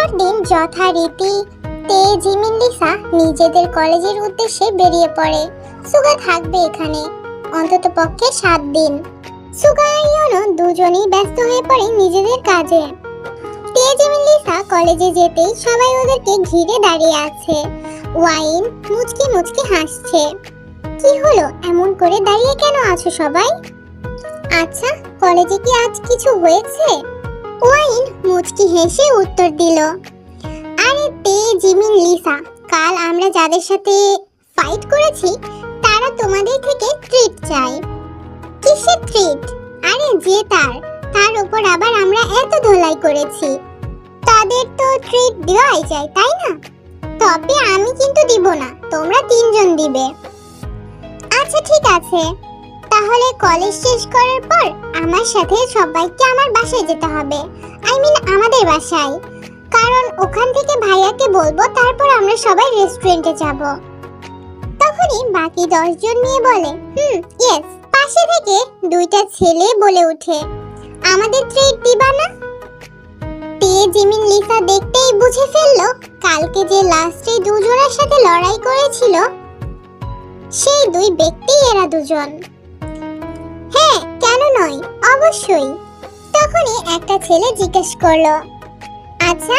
পরদিন যথারীতি তে জিমিন নিজেদের কলেজের উদ্দেশ্যে বেরিয়ে পড়ে। সুগা থাকবে এখানে, অন্তত পক্ষে সাত দিন। সুগা ইয়োনো দুজনেই ব্যস্ত হয়ে পড়ে নিজেদের কাজে। তে জিমিন কলেজে যেতেই সবাই ওদেরকে ঘিরে দাঁড়িয়ে আছে। ওয়াইন মুচকি মুচকি হাসছে। কি হলো? এমন করে দাঁড়িয়ে কেন আছো সবাই? আচ্ছা কলেজে কি আজ কিছু হয়েছে? ওয়াইন মুচকি হেসে উত্তর দিল, আরে তে জিমিন লিসা, কাল আমরা যাদের সাথে ফাইট করেছি, তারা তোমাদের থেকে ট্রিট চাই কিসের ট্রিট আরে যে তার তার উপর আবার আমরা এত ধোলাই করেছি। তাদের তো ট্রিট দেওয়াই যায়, তাই না? তবে আমি কিন্তু দিব না, তোমরা তিনজন দিবে। আচ্ছা ঠিক আছে। তাহলে কলেজ শেষ করার পর আমার সাথে সবাইকে আমার বাসায় যেতে হবে। আই মিন আমাদের বাসায়। কারণ ওখান থেকে ভাইয়াকে বলব, তারপর আমরা সবাই রেস্টুরেন্টে যাব। তখনই বাকি দশজন নিয়ে বলে, হুম ইয়েস পাশে থেকে দুইটা ছেলে বলে ওঠে। আমাদের ট্রিট দিবা না? তে জিমিন লিসা দেখতেই বুঝে ফেলল, কালকে যে লাস্টে দুজনের সাথে লড়াই করেছিল, সেই দুই ব্যক্তি এরা দুজন। হ্যাঁ কেন নয়? অবশ্যই। তখনই একটা ছেলে জিজ্ঞেস করল আচ্ছা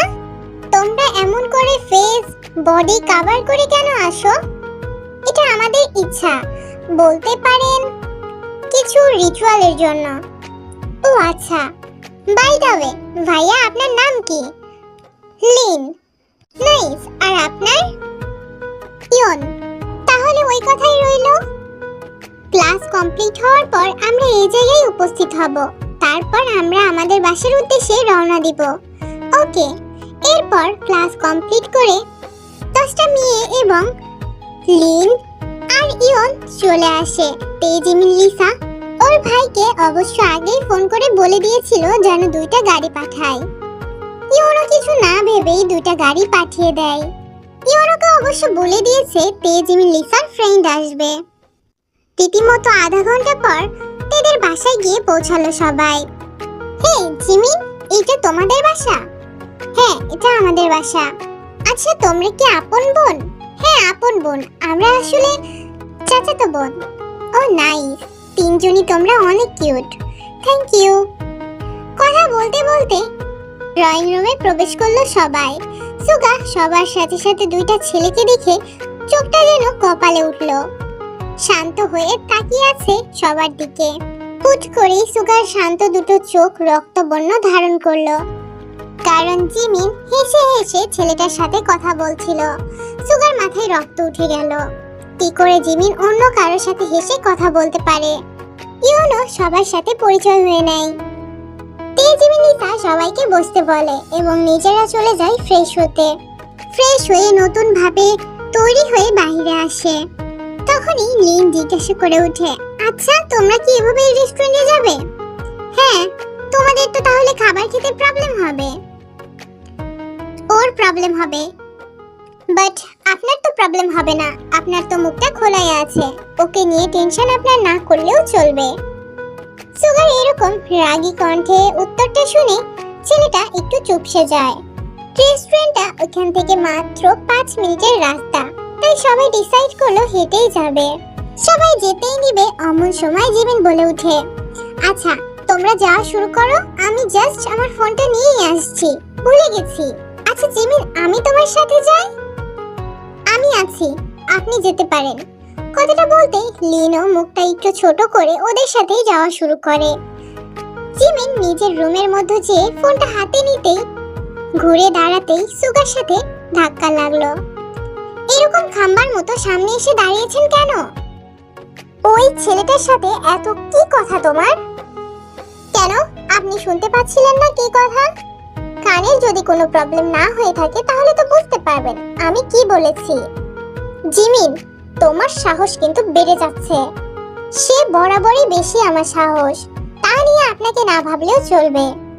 তোমরা এমন করে ফেস বডি কভার করে কেন আসো? এটা আমাদের ইচ্ছা। বলতে পারেন কিছু রিচুয়ালের জন্য। ও আচ্ছা। বাই দ্য ওয়ে ভাইয়া, আপনার নাম কি? লিন নাইস আর আপনার? ইয়ন তাহলে ওই কথাই রইল। ক্লাস কমপ্লিট হওয়ার পর আমরা এই জায়গায় উপস্থিত হব। তারপর আমরা আমাদের বাসার উদ্দেশ্যে রওনা দিব। ওকে, এরপর ক্লাস কমপ্লিট করে দশটা মেয়ে এবং লিন আর ইয়ন চলে আসে। তেজিমিন লিসা, ওর ভাইকে অবশ্য আগেই ফোন করে বলে দিয়েছিল যেন দুইটা গাড়ি পাঠায়। ইয়নও কিছু না ভেবেই দুইটা গাড়ি পাঠিয়ে দেয়। ইয়নকে অবশ্য বলে দিয়েছে তেজিমিন লিসার ফ্রেন্ড আসবে। রীতিমতো আধা ঘণ্টা পর তাদের বাসায় গিয়ে পৌঁছালো সবাই। হে, জিমিন, এটা তোমাদের বাসা? হ্যাঁ এটা আমাদের বাসা। আচ্ছা তোমরা কি আপন বোন? হ্যাঁ আপন বোন। আমরা আসলে চাচাতো বোন। ও, নাইস। তিনজনই তোমরা অনেক কিউট। Thank you. কথা বলতে বলতে ড্রয়িং রুমে প্রবেশ করল সবাই। সুগা সবার সাথে সাথে দুইটা ছেলেকে দেখে চোখটা যেন কপালে উঠল। শান্ত হয়ে তাকিয়ে আছে সবার দিকে। হুট করেই সুগার শান্ত দুটো চোখ রক্তবর্ণ ধারণ করল। কারণ জিমিন হেসে হেসে ছেলেটার সাথে কথা বলছিল। সুগার মাথায় রক্ত উঠে গেল। কি করে জিমিন অন্য কারোর সাথে হেসে কথা বলতে পারে? ইউনো সবার সাথে পরিচয় হয়ে নেয়। তে জিমিন লিসা সবাইকে বসতে বলে এবং নিজেরা চলে যায় ফ্রেশ হতে। ফ্রেশ হয়ে নতুন ভাবে তৈরি হয়ে বাইরে আসে। তখনই লিন জিজ্ঞাসা করে ওঠে আচ্ছা তোমরা কি এভাবে রেস্টুরেন্টে যাবে? হ্যাঁ তোমাদের তো তাহলে খাবার খেতে প্রবলেম হবে। ওর প্রবলেম হবে বাট আপনার তো প্রবলেম হবে না। আপনার তো মুখটা খোলাই আছে। ওকে নিয়ে টেনশন আপনার না করলেও চলবে। সুগার এরকম রাগী কণ্ঠে উত্তরটা শুনে ছেলেটা একটু চুপসে যায়। রেস্টুরেন্টটা ওখান থেকে মাত্র পাঁচ মিনিটের রাস্তা। তাই সবাই ডিসাইড করল হেঁটেই যাবে। সবাই যেতেই নিবে অমন সময় জীবন বলে উঠে আচ্ছা তোমরা যাওয়া শুরু করো, আমি জাস্ট আমার ফোনটা নিয়েই আসছি, ভুলে গেছি। আচ্ছা জিমিন, আমি তোমার সাথে যাই? আমি আছি, আপনি যেতে পারেন। কথাটা বলতে লিনো মুখটা একটু ছোট করে ওদের সাথেই যাওয়া শুরু করে। জিমিন নিজের রুমের মধ্যে যেয়ে ফোনটা হাতে নিতেই ঘুরে দাঁড়াতেই সুগার সাথে ধাক্কা লাগল। এরকম খাম্বার মতো সামনে এসে দাঁড়িয়েছেন কেন? ওই ছেলেটার সাথে এত কি কথা তোমার? কেন? আপনি শুনতে পাচ্ছিলেন না কি কথা? কানের যদি কোনো প্রবলেম না হয়ে থাকে তাহলে তো বুঝতে পারবেন আমি কি বলেছি। জিমিন তোমার সাহস কিন্তু বেড়ে যাচ্ছে। সে বরাবরই বেশি আমার সাহস। তা নিয়ে আপনাকে না ভাবলেও চলবে।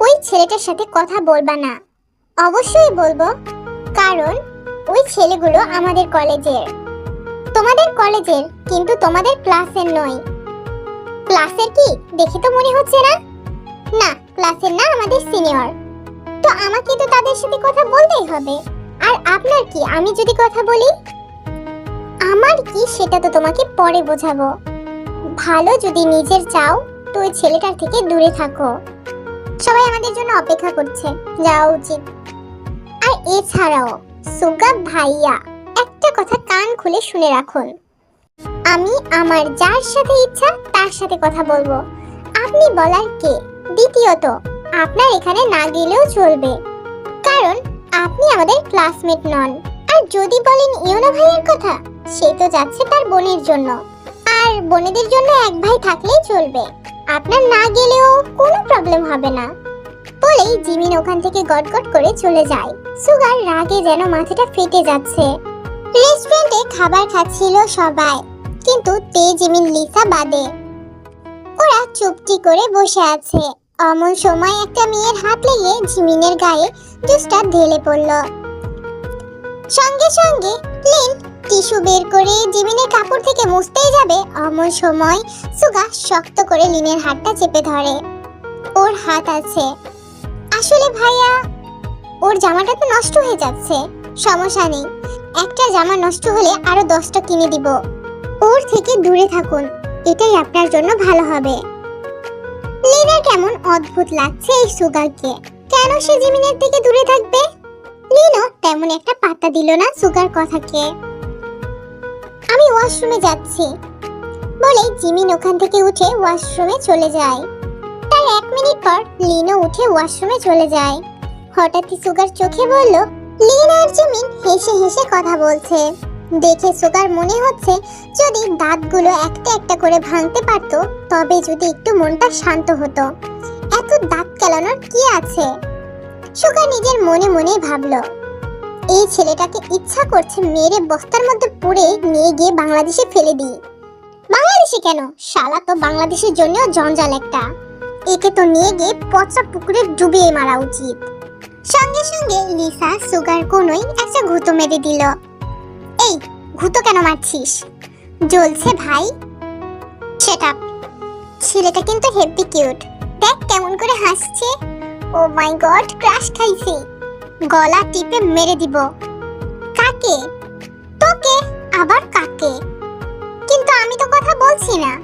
ওই ছেলেটার সাথে কথা বলবা না। অবশ্যই বলব। কারণ ওই ছেলেগুলো আমাদের কলেজের। তোমাদের কলেজের কিন্তু তোমাদের ক্লাসের নয়। ক্লাসের কি? দেখে তো মনে হচ্ছে না? না, ক্লাসের না, আমাদের সিনিয়র। তো আমাকে তো তাদের সাথে কথা বলতেই হবে। আর আপনার কি? আমি যদি কথা বলি? আমার কি? সেটা তো তোমাকে পরে বোঝাবো। ভালো যদি নিজের চাও, তো ওই ছেলেটার থেকে দূরে থাকো। সবাই আমাদের জন্য অপেক্ষা করছে। যাওয়া উচিত। আর এছাড়াও সুগা ভাইয়া, একটা কথা কান খুলে শুনে রাখুন। আমি আমার যার সাথে ইচ্ছা, তার সাথে কথা বলব। আপনি বলার কে? দ্বিতীয়ত, আপনার এখানে না গেলেও চলবে। কারণ, আপনি আমাদের ক্লাসমেট নন। আর যদি বলেন ইয়োনা ভাইয়ের কথা, সে তো যাচ্ছে তার বোনের জন্য। আর বোনেদের জন্য এক ভাই থাকলেই চলবে। আপনার না গেলেও কোনো প্রবলেম হবে না। বলেই জিমিন ওখান থেকে গটগট করে চলে যায়। সুগার রাগে যেন মাথাটা ফেটে যাচ্ছে। রেস্টুরেন্টে খাবার খাচ্ছিল সবাই, কিন্তু তে জিমিন লিসা বাদে। ওরা চুপটি করে বসে আছে। অমন সময় একটা মেয়ের হাত লেগে জিমিনের গায়ে জুসটা ঢেলে পড়ল। সঙ্গে সঙ্গে লিন টিস্যু বের করে জিমিনের কাপড় থেকে মুছতেই যাবে। অমন সময় সুগা শক্ত করে লিনের হাতটা চেপে ধরে। ওর হাত আছে। আসলে ভাইয়া ওর জামাটা তো নষ্ট হয়ে যাচ্ছে। সমস্যা নেই। একটা জামা নষ্ট হলে আরও দশটা কিনে দিব। ওর থেকে দূরে থাকুন। এটাই আপনার জন্য ভালো হবে। লিনার কেমন অদ্ভুত লাগছে এই সুগারকে। কেন সে জিমিনের থেকে দূরে থাকবে? লিনো তেমন একটা পাত্তা দিল না সুগার কথাকে। আমি ওয়াশরুমে যাচ্ছি। বলে জিমিন ওখান থেকে উঠে ওয়াশরুমে চলে যায়। তার এক মিনিট পর লিনো উঠে ওয়াশরুমে চলে যায়। হঠাৎই সুগার চোখে বলল, লিন আর জিমিন হেসে হেসে কথা বলছে। দেখে সুগার মনে হচ্ছে যদি দাঁতগুলো একটা একটা করে ভাঙতে পারতো, তবে যদি একটু মনটা শান্ত হতো। এত দাঁত কেলানোর কি আছে? সুগার নিজের মনে মনে ভাবলো, এই ছেলেটাকে ইচ্ছা করছে মেরে বস্তার মধ্যে পুড়ে নিয়ে গিয়ে বাংলাদেশে ফেলে দিই। বাংলাদেশে কেন? শালা তো বাংলাদেশের জন্য জঞ্জাল একটা। একে তো নিয়ে গিয়ে পচা পুকুরে ডুবিয়ে মারা উচিত। সঙ্গে সঙ্গে লিসা সুগার কোনোই একটা ঘুতো মেরে দিল। এই, ঘুতো কেন মারছিস? জ্বলছে ভাই। সেট ছেলেটা কিন্তু হেভি কিউট। দেখ কেমন করে হাসছে। ও মাই গড ক্রাশ খাইছি। গলা টিপে মেরে দিব। কাকে? তোকে, আবার কাকে? কিন্তু আমি তো কথা বলছি না।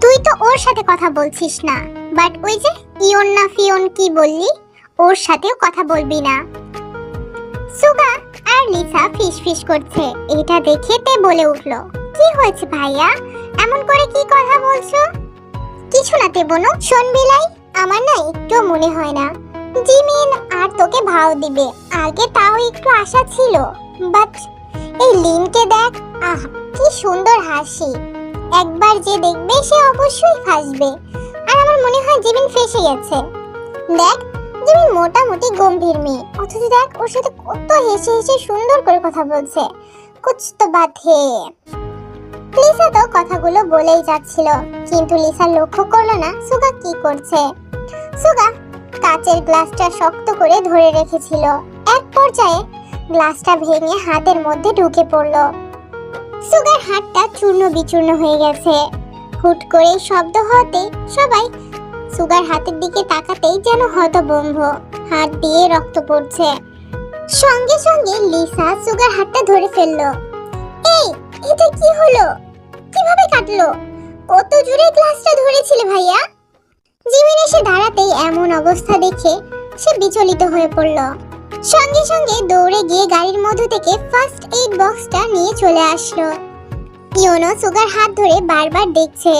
তুই তো ওর সাথে কথা বলছিস না। বাট ওই যে ইয়ন না ফিয়ন কি বললি? ওর সাথেও কথা বলবি না। সুগা আর লিসা ফিস ফিস করছে। এটা দেখে তে বলে উঠল, কি হয়েছে ভাইয়া? এমন করে কি কথা বলছো? কিছু না তে বোনো, শোন বিলাই, আমার না একটু মনে হয় না। জিমিন আর তোকে ভাও দিবে। আগে তাও একটু আশা ছিল বাট এই লিনকে দেখ, আহ, কি সুন্দর হাসি। একবার যে দেখবে, সে অবশ্যই ফাঁসবে আর আমার মনে হয় জিমিন ফেসে গেছে। দেখ জিমিন মোটামুটি গম্ভীর মেয়ে, অথচ দেখ, ওর সাথে কত হেসে হেসে সুন্দর করে কথা বলছে। কুছ তো বাত হে লিসা তো কথাগুলো বলেই যাচ্ছিল, কিন্তু লিসা লক্ষ্য করল না সুগা কি করছে। সুগা কাচের গ্লাসটা শক্ত করে ধরে রেখেছিল। এক পর্যায়ে গ্লাসটা ভেঙে হাতের মধ্যে ঢুকে পড়ল। সুগার হাতটা চূর্ণ বিচূর্ণ হয়ে গেছে। হুট করে শব্দ হতে সবাই সুগার হাতের দিকে তাকাতেই যেন হতবম্ব হাত দিয়ে রক্ত পড়ছে। সঙ্গে সঙ্গে লিসা সুগার হাতটা ধরে ফেলল। এই, এটা কি হলো? কীভাবে কাটলো? কত জোরে গ্লাসটা ধরেছিলে ভাইয়া? জিমিন এসে দাঁড়াতেই এমন অবস্থা দেখে সে বিচলিত হয়ে পড়ল। সঙ্গে সঙ্গে দৌড়ে গিয়ে গাড়ির মধ্য থেকে ফার্স্ট এইড বক্সটা নিয়ে চলে আসলো। ইয়োনো সুগার হাত ধরে বারবার দেখছে।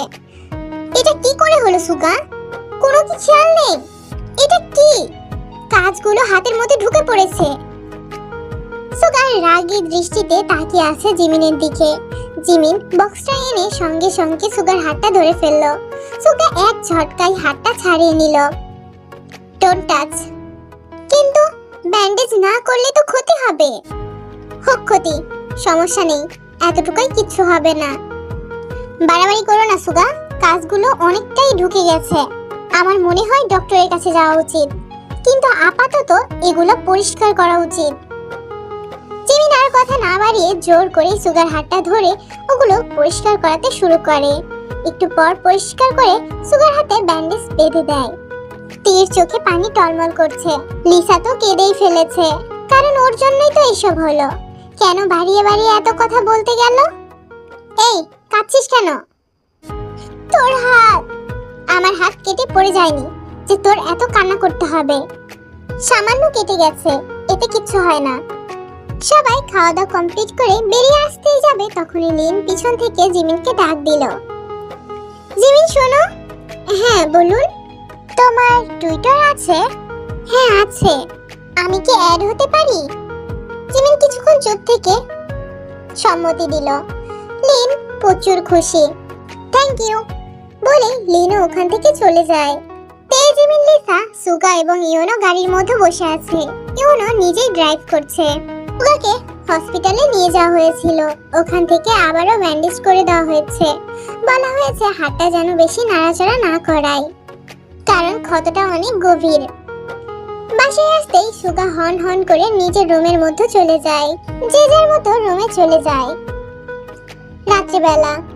এটা কি করে হলো সুগা? কোনো কি খেয়াল নেই? এটা কি? কাজগুলো হাতের মধ্যে ঢুকে পড়েছে। সুগার রাগী দৃষ্টিতে তাকিয়ে আছে জিমিনের দিকে। জিমিন বক্সটা এনে সঙ্গে সঙ্গে সুগার হাতটা ধরে ফেলল। সুগা এক ঝটকায় হাতটা ছাড়িয়ে নিল। ডোন্ট টাচ কিন্তু ব্যান্ডেজ না করলে তো ক্ষতি হবে। হোক ক্ষতি, সমস্যা নেই, এতটুকুই কিচ্ছু হবে না। বাড়াবাড়ি করো না সুগা, কাজগুলো অনেকটাই ঢুকে গেছে। আমার মনে হয় ডক্টরের কাছে যাওয়া উচিত। কিন্তু আপাতত এগুলো পরিষ্কার করা উচিত। আর কথা না বাড়িয়ে জোর করে সুগার হাতটা ধরে ওগুলো পরিষ্কার করাতে শুরু করে। একটু পর পরিষ্কার করে সুগার হাতে ব্যান্ডেজ বেঁধে দেয়। তীর চোখে পানি টলমল করছে। লিসা তো কেঁদেই ফেলেছে। কারণ ওর জন্যই তো এসব হলো। কেন বাড়িয়ে বাড়িয়ে এত কথা বলতে গেল? এই, কাঁদছিস কেন? তোর হাত! আমার হাত কেটে পড়ে যায়নি যে তোর এত কান্না করতে হবে। সামান্য কেটে গেছে, এতে কিচ্ছু হয় না। সবাই খাওয়া দাওয়া কমপ্লিট করে বেরিয়ে আসতেই যাবে তখনই লিন পিছন থেকে জিমিনকে ডাক দিল। জিমিন, শোনো। হ্যাঁ বলুন। তোমার টুইটার আছে? হ্যাঁ আছে। আমি কি অ্যাড হতে পারি? জিমিন কিছুক্ষণ চুপ থেকে সম্মতি দিল। লিন প্রচুর খুশি। থ্যাংক ইউ বলে লিনও ওখান থেকে চলে যায়। তেজিমিন লিসা, সুগা এবং ইওনো গাড়ির মধ্যে বসে আছে। ইওনো নিজেই ড্রাইভ করছে। সুগাকে হসপিটালে নিয়ে যাওয়া হয়েছিল। ওখান থেকে আবারও ব্যান্ডেজ করে দেওয়া হয়েছে। বলা হয়েছে হাতটা যেন বেশি নাড়াচাড়া না করায়। কারণ ক্ষতটা অনেক গভীর। বাসায় আসতেই সুগা হন হন করে নিজের রুমের মধ্যে চলে যায়। যে যার মতো রুমে চলে যায়। রাত্রিবেলা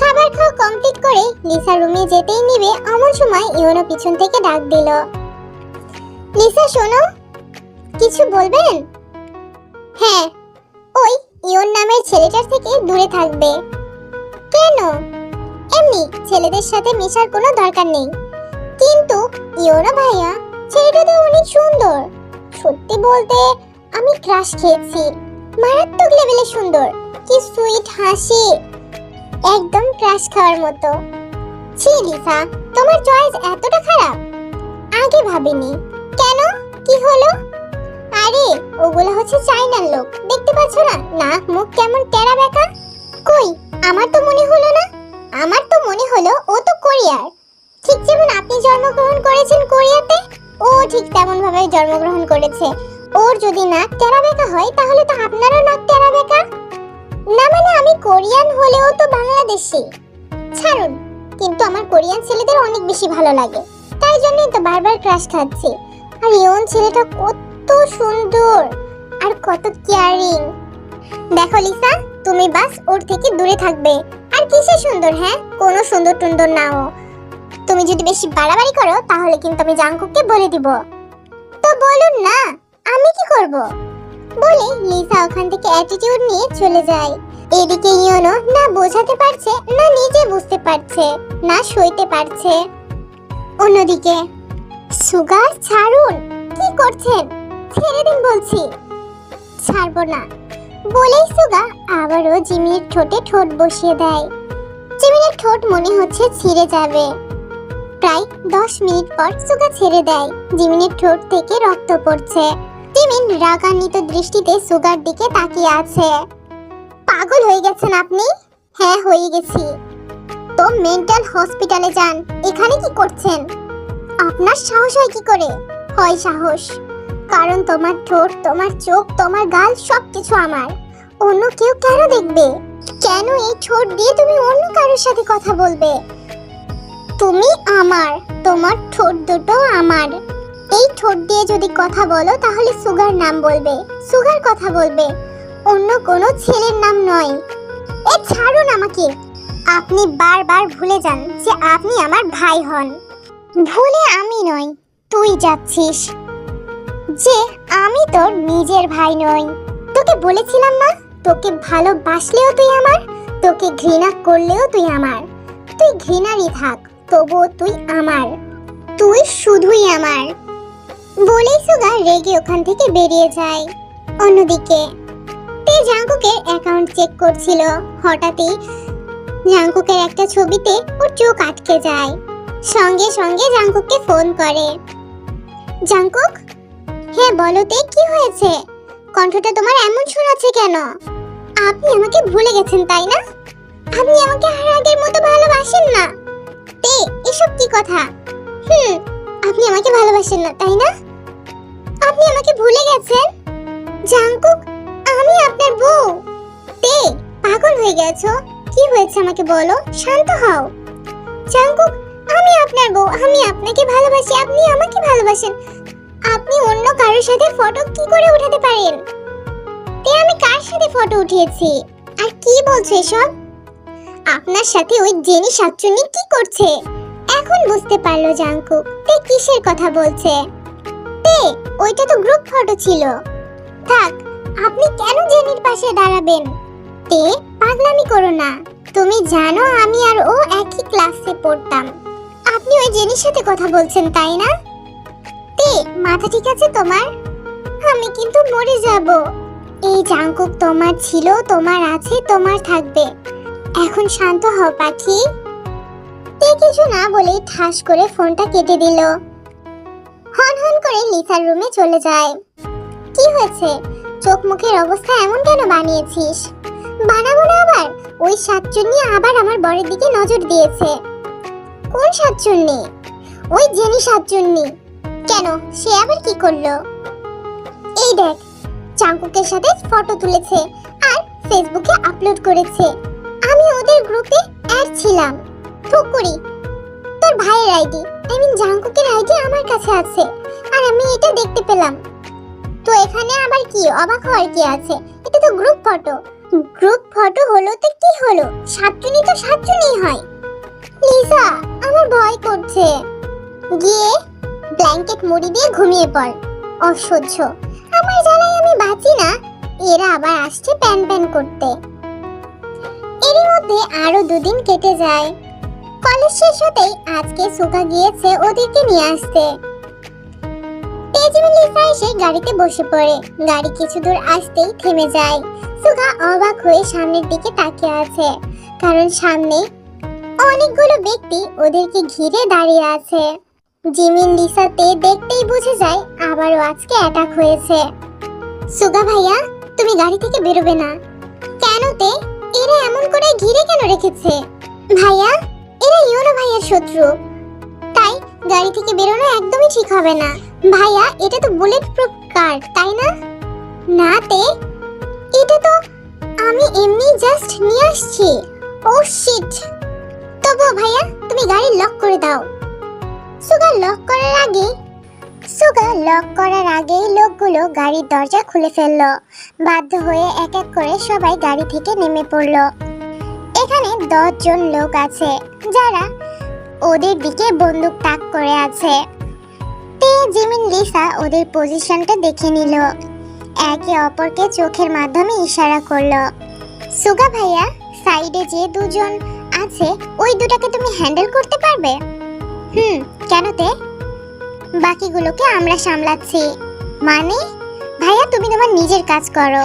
খাবার খাওয়া কমপ্লিট করে লিসা রুমে যেতেই নিবে এমন সময় ইওনো পিছন থেকে ডাক দিল। লিসা, শোনো, কিছু বলবেন? হ্যাঁ ওই ইওন নামের ছেলেটার থেকে দূরে থাকবে। কেন? এমনি ছেলেদের সাথে মেশার কোনো দরকার নেই। কিন্তু ইওনো ভাইয়া, ছেলেটা তো অনেক সুন্দর। সত্যি বলতে, আমি ক্রাশ খেয়েছি। মারাত্মক লেভেলে সুন্দর। কি সুইট হাসি। একদম ক্রাশ খাওয়ার মতো। ছি, লিসা, তোমার চয়েস এতটা খারাপ। আগে ভাবিনি। কেন? কি হলো? আরে, ওগুলো হচ্ছে চাইনার লোক। দেখতে পাচ্ছ না? নাক, মুখ কেমন টেরা বেকা কই, আমার তো মনে হলো না। আমার তো মনে হলো ও তো কোরিয়ার। ঠিক যেমন আপনি জন্মগ্রহণ করেছেন কোরিয়াতে, ও ঠিক তেমন ভাবে জন্মগ্রহণ করেছে। ওর যদি নাক টেরা বেকা হয়, তাহলে তো আপনারও নাক টেরা বেকা না মানে আমি কোরিয়ান হলেও তো বাংলাদেশি। ছাড়ুন, কিন্তু আমার কোরিয়ান ছেলেদের অনেক বেশি ভালো লাগে। তাই জন্যই তো বারবার ক্রাশ খাচ্ছি। আর ইয়ন ছেলেটা কত সুন্দর আর কত কেয়ারিং দেখো লিসা, তুমি বাস ওর থেকে দূরে থাকবে। আর কিসে সুন্দর হ্যাঁ? কোনো সুন্দর টুন্দর নাও। তুমি যদি বেশি বাড়াবাড়ি করো, তাহলে কিন্তু আমি জাঙ্কুককে বলে দিব। তো বলুন না, আমি কি করব? বলে লিসা ওখান থেকে অ্যাটিটিউড নিয়ে চলে যায়। এদিকে ইয়োনো না বোঝাতে পারছে, না নিজে বুঝতে পারছে, না সইতে পারছে। অন্যদিকে, সুগা, ছাড়ুন, কি করছেন? ছেড়ে দিন বলছি। ছাড়বো না। বলেই সুগা আবারও জিমির ঠোঁটে ঠোঁট বসিয়ে দেয়। জিমিনের ঠোঁট মনে হচ্ছে ছিঁড়ে যাবে। প্রায় দশ মিনিট পর সুগা ছেড়ে দেয়। জিমিনের ঠোঁট থেকে রক্ত পড়ছে। জিমিন রাগান্বিত দৃষ্টিতে সুগার দিকে তাকিয়ে আছে। পাগল হয়ে গেছেন আপনি? হ্যাঁ হয়ে গেছি। তো মেন্টাল হসপিটালে যান। এখানে কি করছেন? আপনার সাহস হয় কি করে? হয় সাহস। কারণ তোমার ঠোঁট, তোমার চোখ, তোমার গাল সবকিছু আমার। অন্য কেউ কেন দেখবে? কেন এই ঠোঁট দিয়ে তুমি অন্য কারোর সাথে কথা বলবে? তুমি আমার, তোমার ঠোঁট দুটো আমার। এই ঠোঁট দিয়ে যদি কথা বলো, তাহলে সুগার নাম বলবে। সুগার কথা বলবে। অন্য কোনো ছেলের নাম নয়। এ ছাড়ুন আমাকে। আপনি বারবার ভুলে যান যে আপনি আমার ভাই হন। ভুলে আমি নই, তুই যাচ্ছিস। যে আমি তোর নিজের ভাই নই। তোকে বলেছিলাম না, তোকে ভালোবাসলেও তুই আমার, তোকে ঘৃণা করলেও তুই আমার। তুই ঘৃণারই থাক, তবুও তুই আমার। তুই শুধুই আমার। বলেই সুগা রেগে ওখান থেকে বেরিয়ে যায়। অন্যদিকে, তে জাঙ্কুকের অ্যাকাউন্ট চেক করছিল। হঠাৎই জাঙ্কুকের একটা ছবিতে ওর চোখ আটকে যায়। সঙ্গে সঙ্গে জাঙ্কুককে ফোন করে। জাঙ্কুক হ্যাঁ বলো তে, কি হয়েছে? কণ্ঠটা তোমার এমন শোনাচ্ছে কেন? আপনি আমাকে ভুলে গেছেন, তাই না? আপনি আমাকে আর আগের মতো ভালোবাসেন না। তে, এসব কি কথা? হুম আপনি আমাকে ভালোবাসেন না, তাই না? আপনি আমাকে ভুলে গেছেন? জাঙ্কুক আমি আপনার বউ। তে, পাগল হয়ে গেছো? কি হয়েছে আমাকে বলো? শান্ত হও। জাঙ্কুক আমি আপনার বউ, আমি আপনাকে ভালোবাসি, আপনি আমাকে ভালোবাসেন। আপনি অন্য কারোর সাথে ফটো কি করে উঠাতে পারেন? তে, আমি কার সাথে ফটো উঠিয়েছি? আর কি বলছো এসব? আপনার সাথে ওই জেনি সাতচুন্নি কি করছে? এখন বুঝতে পারল জাঙ্কুক তে কিসের কথা বলছে? তে, ওইটা তো গ্রুপ ফটো ছিল। থাক, আপনি কেন জেনির পাশে দাঁড়াবেন? তে, পাগলামি করো না। তুমি জানো আমি আর ও একই ক্লাসে পড়তাম। আপনি ওই জেনির সাথে কথা বলছেন, তাই না? তে, মাথা ঠিক আছে তোমার? আমি কিন্তু মরে যাব। এই জাঙ্কুক তোমার ছিল, তোমার আছে, তোমার থাকবে। এখন শান্ত হও, পাখি। তে কিছু না বলেই ঠাস করে ফোনটা কেটে দিল। হন হন করে লিসার রুমে চলে যায়। কি হয়েছে? চোখ মুখের অবস্থা এমন কেন বানিয়েছিস? বানাবো না আবার? ওই সাতচুন্নি আবার আমার বরের দিকে নজর দিয়েছে। কোন সাতচুন্নি ওই জেনি সাতচুন্নি কেন? সে আবার কি করল? এই দেখ, চাঙ্কুকের সাথে ফটো তুলেছে আর ফেসবুকে আপলোড করেছে। আমি ওদের গ্রুপে অ্যাড ছিলাম। ঠুকুরি তোর ভাইয়ের আইডি আই মিন জাঙ্কুকের আইডি আমার কাছে আছে, আর আমি এটা দেখতে পেলাম। তো এখানে আবার কি, অবাক হওয়ার কি আছে? এটা তো গ্রুপ ফটো গ্রুপ ফটো হলো তো কি হলো? সাতজনই তো সাতজনই হয়। লিসা আমার ভয় করছে। গিয়ে ব্ল্যাঙ্কেট মুড়ি দিয়ে ঘুমিয়ে পড়। অসহ্য। আমার জ্বালায় আমি বাঁচি না। এরা আবার আসছে প্যান প্যান করতে। এরই মধ্যে আরও দুদিন কেটে যায়। কলেজ শেষ হতেই আজকে সুকা গিয়েছে ওদেরকে নিয়ে আসতে। তেজমিন লিসা এসে গাড়িতে বসে পড়ে। গাড়ি কিছু দূর আসতেই থেমে যায়। অবাক হয়ে সামনের দিকে তাকিয়ে আছে। কারণ সামনে অনেকগুলো ব্যক্তি ওদেরকে ঘিরে দাঁড়িয়ে আছে। জিমিন, লিসাতে দেখতেই বুঝে যায় আবারও আজকে অ্যাটাক হয়েছে। সুগা ভাইয়া, তুমি গাড়ি থেকে বেরোবে না। কেন তে? এরা এমন করে ঘিরে কেন রেখেছে? ভাইয়া এরা ইয়োনো ভাইয়ের শত্রু। তাই গাড়ি থেকে বেরোনো একদমই ঠিক হবে না। ভাইয়া, এটা তো বুলেট প্রুফ কার তাই না? না তে, এটা তো আমি এমনি জাস্ট নিয়ে আসছি। ও শিট তবু ভাইয়া, তুমি গাড়ি লক করে দাও। সুগা লক করার আগে সুগা লক করার আগেই লোকগুলো গাড়ির দরজা খুলে ফেলল। বাধ্য হয়ে এক এক করে সবাই গাড়ি থেকে নেমে পড়ল। এখানে জন লোক আছে, যারা ওদের দিকে বন্দুক তাক করে আছে। তে জিমিন লিসা ওদের পজিশনটা দেখে নিল। একে অপরকে চোখের মাধ্যমে ইশারা করল, সুগা ভাইয়া, সাইডে যে দুজন আছে, ওই দুটাকে তুমি হ্যান্ডেল করতে পারবে? হুম কেনতে বাকিগুলোকে আমরা সামলাচ্ছি। মানে ভাইয়া, তুমি তোমার নিজের কাজ করো।